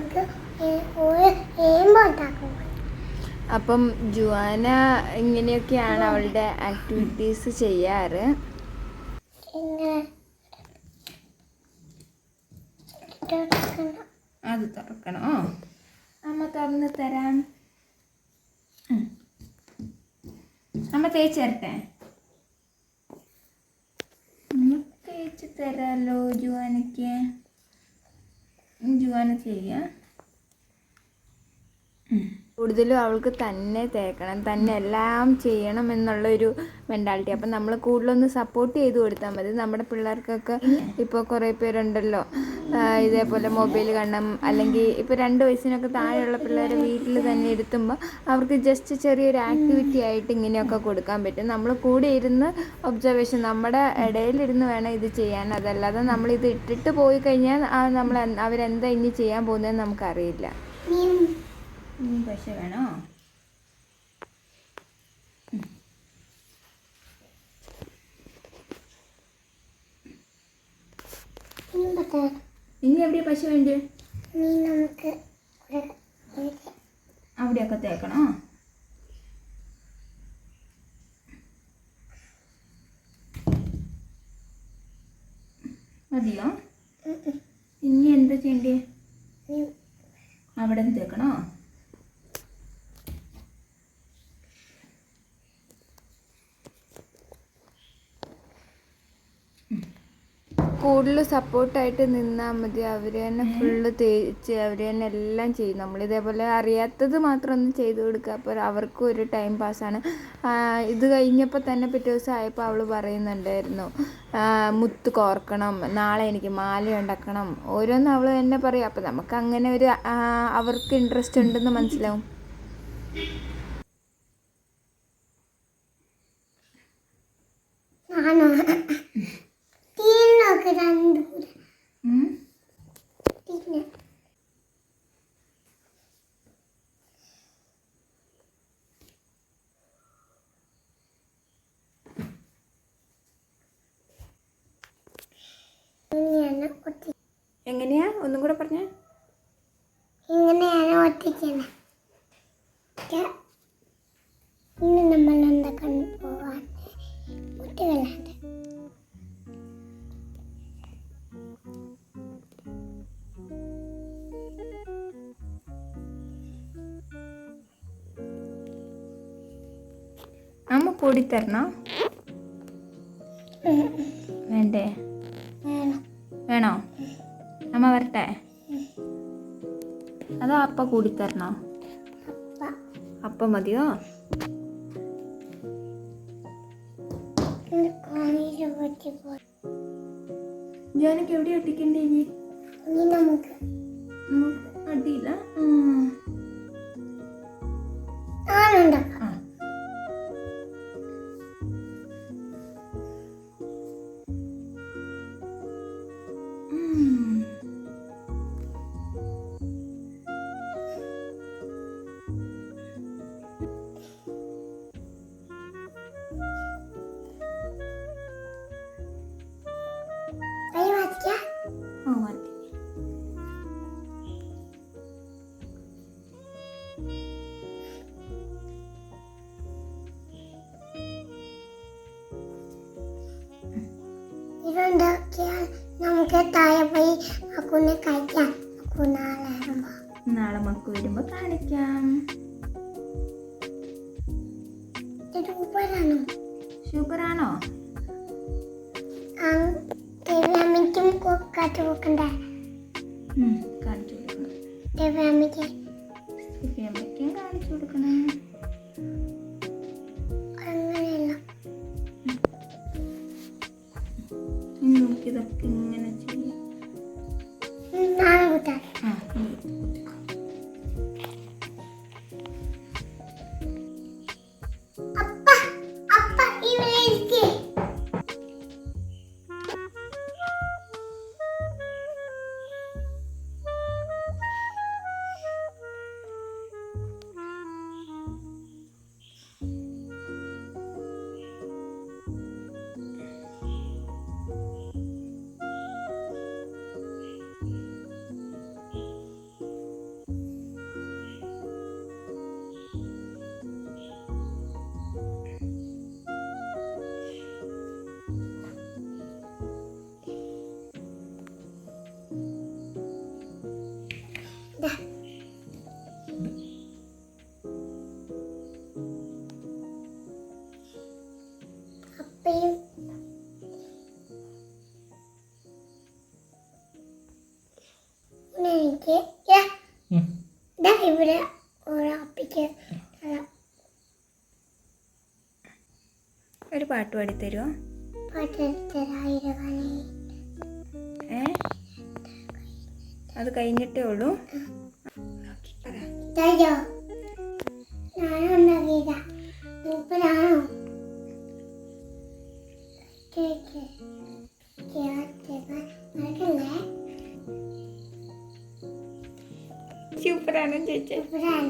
നമുക്ക് അപ്പം ജുവാന ഇങ്ങനെയൊക്കെയാണ് അവളുടെ ആക്ടിവിറ്റീസ് ചെയ്യാറ്. അത് തുറക്കണോ. അമ്മ തുറന്ന് തരാം. അമ്മ തേച്ച് തരട്ടെ? തേച്ച് തരാലോ ജുവാനയ്ക്ക് ഉം, ജുവാന ചെയ്യാം. കൂടുതലും അവൾക്ക് തന്നെ തേക്കണം തന്നെ എല്ലാം ചെയ്യണം എന്നുള്ള ഒരു മെന്റാലിറ്റി അപ്പം നമ്മൾ കൂടുതലൊന്ന് സപ്പോർട്ട് ചെയ്ത് കൊടുത്താൽ മതി. നമ്മുടെ പിള്ളേർക്കൊക്കെ ഇപ്പോൾ കുറേ പേരുണ്ടല്ലോ. ഇതേപോലെ മൊബൈൽ കാണണം. അല്ലെങ്കിൽ ഇപ്പോൾ രണ്ട് വയസ്സിനൊക്കെ താഴെയുള്ള പിള്ളേരെ വീട്ടിൽ തന്നെ ഇരുത്തുമ്പോൾ അവർക്ക് ജസ്റ്റ് ചെറിയൊരു ആക്ടിവിറ്റി ആയിട്ട് ഇങ്ങനെയൊക്കെ കൊടുക്കാൻ പറ്റും. നമ്മൾ കൂടെ ഇരുന്ന് ഒബ്സർവേഷൻ നമ്മുടെ ഇടയിലിരുന്ന് വേണം ഇത് ചെയ്യാൻ. അതല്ലാതെ നമ്മളിത് ഇട്ടിട്ട് പോയി കഴിഞ്ഞാൽ നമ്മൾ അവരെന്താ ഇനി ചെയ്യാൻ പോകുന്നതെന്ന് നമുക്കറിയില്ല. ഇനി പശ വേണോ ഇനി എവിടെയാ പശ വേണ്ടത് നമുക്ക് അവിടെയൊക്കെ തേക്കണോ മതിയോ. ഇനി എന്താ ചെയ്യണ്ടേ? അവിടെ തേക്കണോ? കൂടുതൽ സപ്പോർട്ടായിട്ട് നിന്നാൽ മതി. അവർ തന്നെ ഫുള്ള് തേച്ച് അവർ തന്നെ എല്ലാം ചെയ്യും. നമ്മളിതേപോലെ അറിയാത്തത് മാത്രം ഒന്ന് ചെയ്ത് കൊടുക്കുക. അപ്പോൾ അവർക്കും ഒരു ടൈം പാസ്സാണ് ഇത് കഴിഞ്ഞപ്പോൾ തന്നെ പിറ്റേ ദിവസം ആയപ്പോൾ അവൾ പറയുന്നുണ്ടായിരുന്നു മുത്ത് കോർക്കണം നാളെ എനിക്ക് മാല ഉണ്ടാക്കണം. ഓരോന്ന് അവൾ തന്നെ പറയും. അപ്പോൾ നമുക്ക് അങ്ങനെ ഒരു അവർക്ക് ഇൻട്രസ്റ്റ് ഉണ്ടെന്ന് മനസ്സിലാവും. എങ്ങനെയാ? ഒന്നും കൂടെ പറഞ്ഞ. ഇങ്ങനെയാണ് ഒട്ടിക്കുന്നത്. ഇന്ന് നമ്മൾ എന്തൊക്കെ പോവാൻ? കുട്ടികളാണ്. അമ്മ പൊടി തരണോ? വേണ്ടേ? വേണോ? അമ്മ വരട്ടെ. അതോ അപ്പ കൂടി തരണോ? അപ്പ മതിയോ? ജാനക്ക് എവിടെ ഒട്ടിക്കണ്ടേ ഇനി? നമുക്ക്. അടിയില്ല ഇതുണ്ടാക്കിയാൽ നമുക്ക് താഴെ പോയി അക്കുനെ കഴിക്കാം അക്കു നാളെ വരുമ്പോ. നാളെ മക്ക് വരുമ്പോ കാണിക്കാം സൂപ്പറാണോ? ആ ദേവ്യാമിക്കും കാറ്റ് വെക്കണ്ടേ ഉം, കാണിച്ചു കൊടുക്കണം കാണിച്ചു കൊടുക്കണം അങ്ങനെയല്ല ഇനി നമുക്കിതൊക്കെ ഇങ്ങനെ ഇതാ ഇവിടെ. ഒരു പാട്ട് പാടിത്തരുമോ തരുമോ ഏ? അത് കഴിഞ്ഞിട്ടേ ഉള്ളൂ. ഇതായോ ഞാനും ഉണ്ടാക്കിയതാ മൂപ്പരാണോ? Cake cake. प्राण देते प्राण